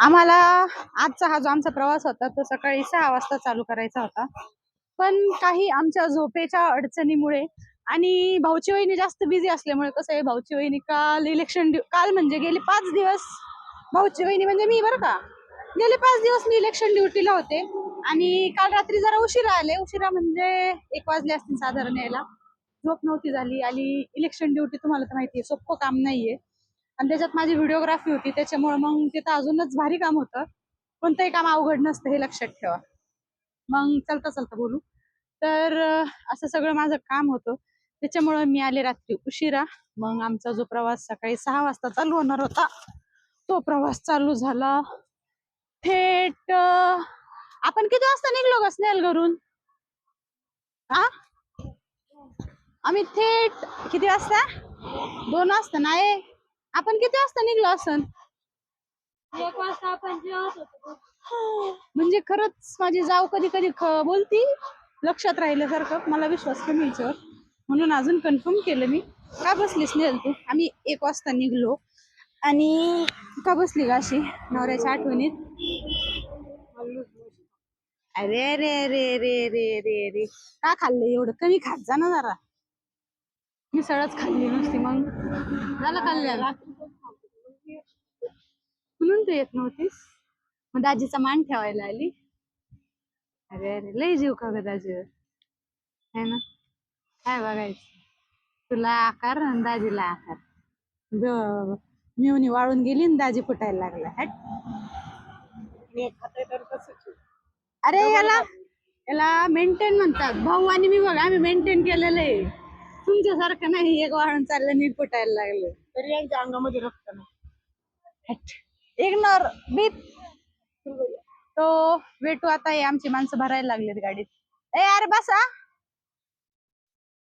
आम्हाला आजचा हा जो आमचा प्रवास होता तो सकाळी सहा वाजता चालू करायचा होता. पण काही आमच्या झोपेच्या अडचणीमुळे आणि भाऊची वहिनी जास्त बिझी असल्यामुळे कसं आहे भाऊची वहिनी काल इलेक्शन काल म्हणजे गेले पाच दिवस. भाऊची वहिनी म्हणजे मी बरं का. गेले पाच दिवस मी इलेक्शन ड्युटीला होते आणि काल रात्री जरा उशिरा आले. उशिरा म्हणजे एक वाजले असतील साधारण यायला. झोप नव्हती झाली आणि इलेक्शन ड्युटी तुम्हाला तर माहिती आहे सोपं काम नाहीये. आणि त्याच्यात माझी व्हिडिओग्राफी होती त्याच्यामुळे मग तिथं अजूनच भारी काम होतं. कोणतंही काम अवघड नसतं हे लक्षात ठेवा. मग चलता चलता बोलू. तर असं सगळं माझं काम होतं. त्याच्यामुळं मी आले रात्री उशिरा. मग आमचा जो प्रवास सकाळी सहा वाजता चालू होणार होता तो प्रवास चालू झाला. थेट आपण किती वाजता निघलो का स्नेहल घरून? हा आम्ही थेट किती वाजता? दोन वाजता नाही आपण किती वाजता निघलो असन? एक वाजता आपण जेवत होतो म्हणजे खरंच माझी जाव कधी कधी ख- बोलती लक्षात राहिल्यासारखं मला विश्वास कमी याच्यावर म्हणून अजून कन्फर्म केलं मी. का बसलीस स्नेहल तू? आम्ही एक वाजता निघलो. आणि का बसली का अशी? नवऱ्याच्या आठवणीत? अरे रे रे रे रे रे रे का खाल्लं एवढं? कमी खात जा ना जरा. मिसळच खाल्ली नुसती मग. झालं म्हणून तू येत नव्हतीस? मग दाजीचा मान ठेवायला आली. अरे अरे लय जीव का ग दाजीवर? है ना? काय बघायचं? तुला आकार आणि दाजीला आकार. ब- मिवणी वाळून गेली आणि दाजी फुटायला लागला. हट. अरे याला याला मेंटेन म्हणतात. भाऊ आणि मी बघा आम्ही मेंटेन केलेलं आहे. तुमच्यासारखं नाही एक वाळून चाललं नीट फुटायला लागलं. तरी यांच्या अंगामध्ये रक्त नाही. इग्नोर मी तो वेटू आता हे आमची माणसं भरायला लागलीत गाडीत. ए अरे बसा.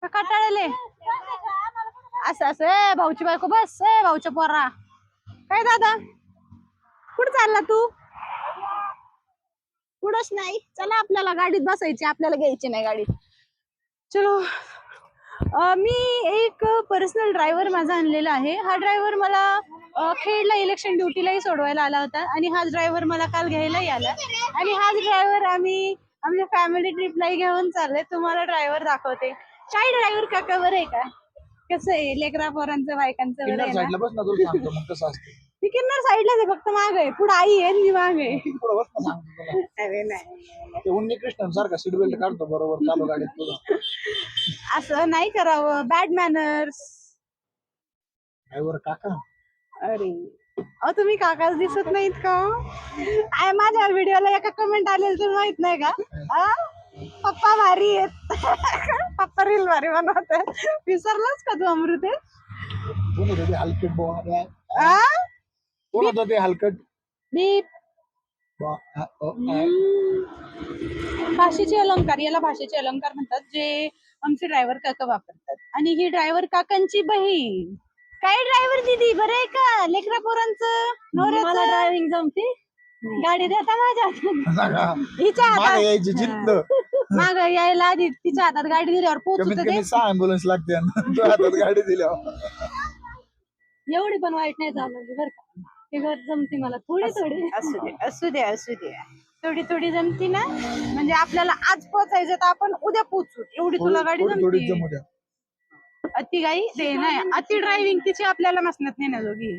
का असं असं. ए भाऊची बायको बस. ए भाऊच्या पोरा. काय दादा? कुठं चालला तू? कुठंच नाही. चला आपल्याला गाडीत बसायची आपल्याला घ्यायची नाही गाडीत. चलो. मी एक पर्सनल ड्रायव्हर माझा आणलेला आहे. हा ड्रायव्हर मला खेडला इलेक्शन ड्युटीलाही सोडवायला आला होता आणि हाच ड्रायव्हर मला काल घ्यायलाही आला. आणि हाच ड्रायव्हर आम्ही आमच्या फॅमिली ट्रिपलाही घेऊन चालले तुम्हाला ड्रायव्हर दाखवते. काय ड्रायव्हर काका बरं आहे का? कसं आहे? लेकरा पोरांचं बायकांचं बरं किन्नर आहे ना? मी किन्नर साईडलाच आहे फक्त माग आहे. पुढे आई आहे मी माग आहे. बस ना अरे नाही. ते उन्नी कृष्ण सारखा सीट बेल्ट काढतो बरोबर चालू गाडीत तुला असं नाही करावं. बॅड मॅनर्स ड्रायव्हर काका. अरे. अहो तुम्ही काकाच दिसत नाहीत का? आय माझ्या व्हिडिओला एका कमेंट आलेलं तुला माहीत नाही का? आ? पप्पा भारी आहेत. पप्पा रील भारी बनवत विसरलाच का तू अमृते कोण होतं ते हलकट बुवा आ? कोण होतं ते हलकट? मी अ, आ. भाषेचे अलंकार याला भाषेचे अलंकार म्हणतात जे आमचे ड्रायव्हर काका वापरतात. आणि ही ड्रायव्हर काकांची बहीण. काय ड्रायव्हर दिदी? बरं आहे का? लेकरा पोरांचं ड्रायव्हिंग जमते? गाडी देता माझ्या हातात. हिच्या मागे हातात यायची जिद्द. माग यायला आधी तिच्या हातात गाडी दिल्यावर पोहोचत कमीत ते कमी सहा अँब्युलन्स लागते तू हातात गाडी दिल्यावर. एवढी पण वाईट नाही झालं बरं का. ते घर जमते मला. थोडी थोडी. असू दे असू दे असू दे. थोडी थोडी जमती ना. म्हणजे आपल्याला आज पोहोचायचं तर आपण उद्या पोहोचू. एवढी तुला गाडी थोडी जमती द्या. अति गाई ते नाही अति ड्रायव्हिंग तिची आपल्याला नसण्यात नाही ना दोघी.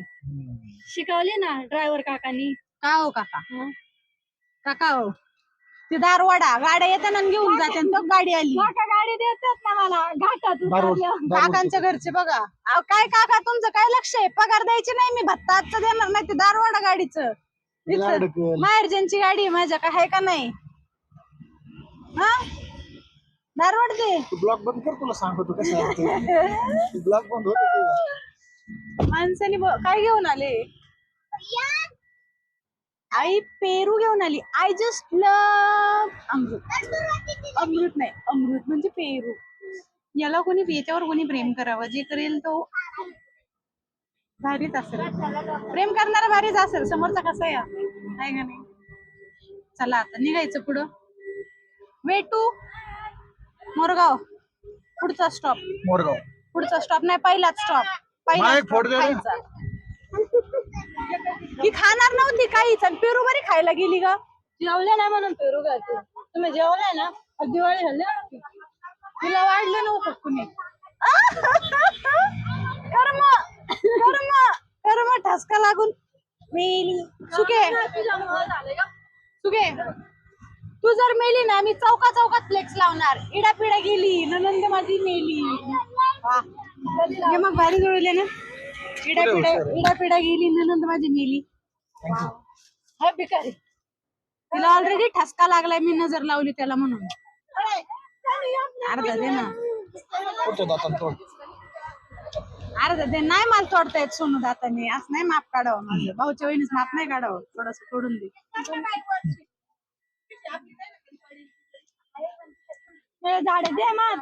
शिकवले ना ड्रायव्हर काकांनी? का हो काका? हं. काका हो. ते दारवाडा गाड्या येताना आणि घेऊन जाते आणि तो गाडी आली. काका गाडी देतात ना मला घाटात उतरल्यावर. काकांच्या घरचे बघा. अहो, काय काका तुमचं काय लक्ष आहे? पगार द्यायची नाही मी भत्ता आजचं देणार नाही ते दारवाडा गाडीचं. लाडकं. माहेरच्यांची गाडी आहे माझ्या काय आहे का नाही? हा? दारवाड दे. तू ब्लॉक बंद कर तुला सांगतो कसं ब्लॉक बंद होत माणसाने ब- काय घेऊन आले? आई पेरू घेऊन आली. I just love Amrut. Amrut नाही अमृत म्हणजे पेरू. याला कोणी याच्यावर कोणी प्रेम करावं? जे करेल तो भारीच असेल. प्रेम करणारा भारीच असेल. समोरचा कसा आहे? आहे का नाही? चला आता निघायचं पुढं. वेटू मोरगाव. पुढचा स्टॉप मोरगाव. पुढचा स्टॉप नाही पहिलाच स्टॉप पहिला फोड दे रे. ही खाणार नव्हती काहीच. आणि पेरू बरी खायला गेली ग. जेवले नाही म्हणून पेरू घालते तुम्ही जेवलाय ना दिवाळी झाली ना. तिला वाढलं नव्हतं कुणी. कर्म कर्म कर्म ठसका लागून. मेली. सुके? सुके. तू जर मेली ना मी चौका चौकात फ्लेक्स लावणार. इडा पिडा गेली ननंद माझी मेली. हे मग भारी जुळले ना. इडा पिडा इडा पिडा गेली ननंद माझी मेली. हा भिकारी. तिला ऑलरेडी ठसका लागलाय मी नजर लावली त्याला म्हणून. अर्धा दे ना. तोड. अर्धा दे. नाही मला तोडता येत सोनू दाताने. असं नाही माप काढावं माझं. भाऊच्या वहिनीच माप नाही काढावं. थोडस तोडून दे. झाडे दे मा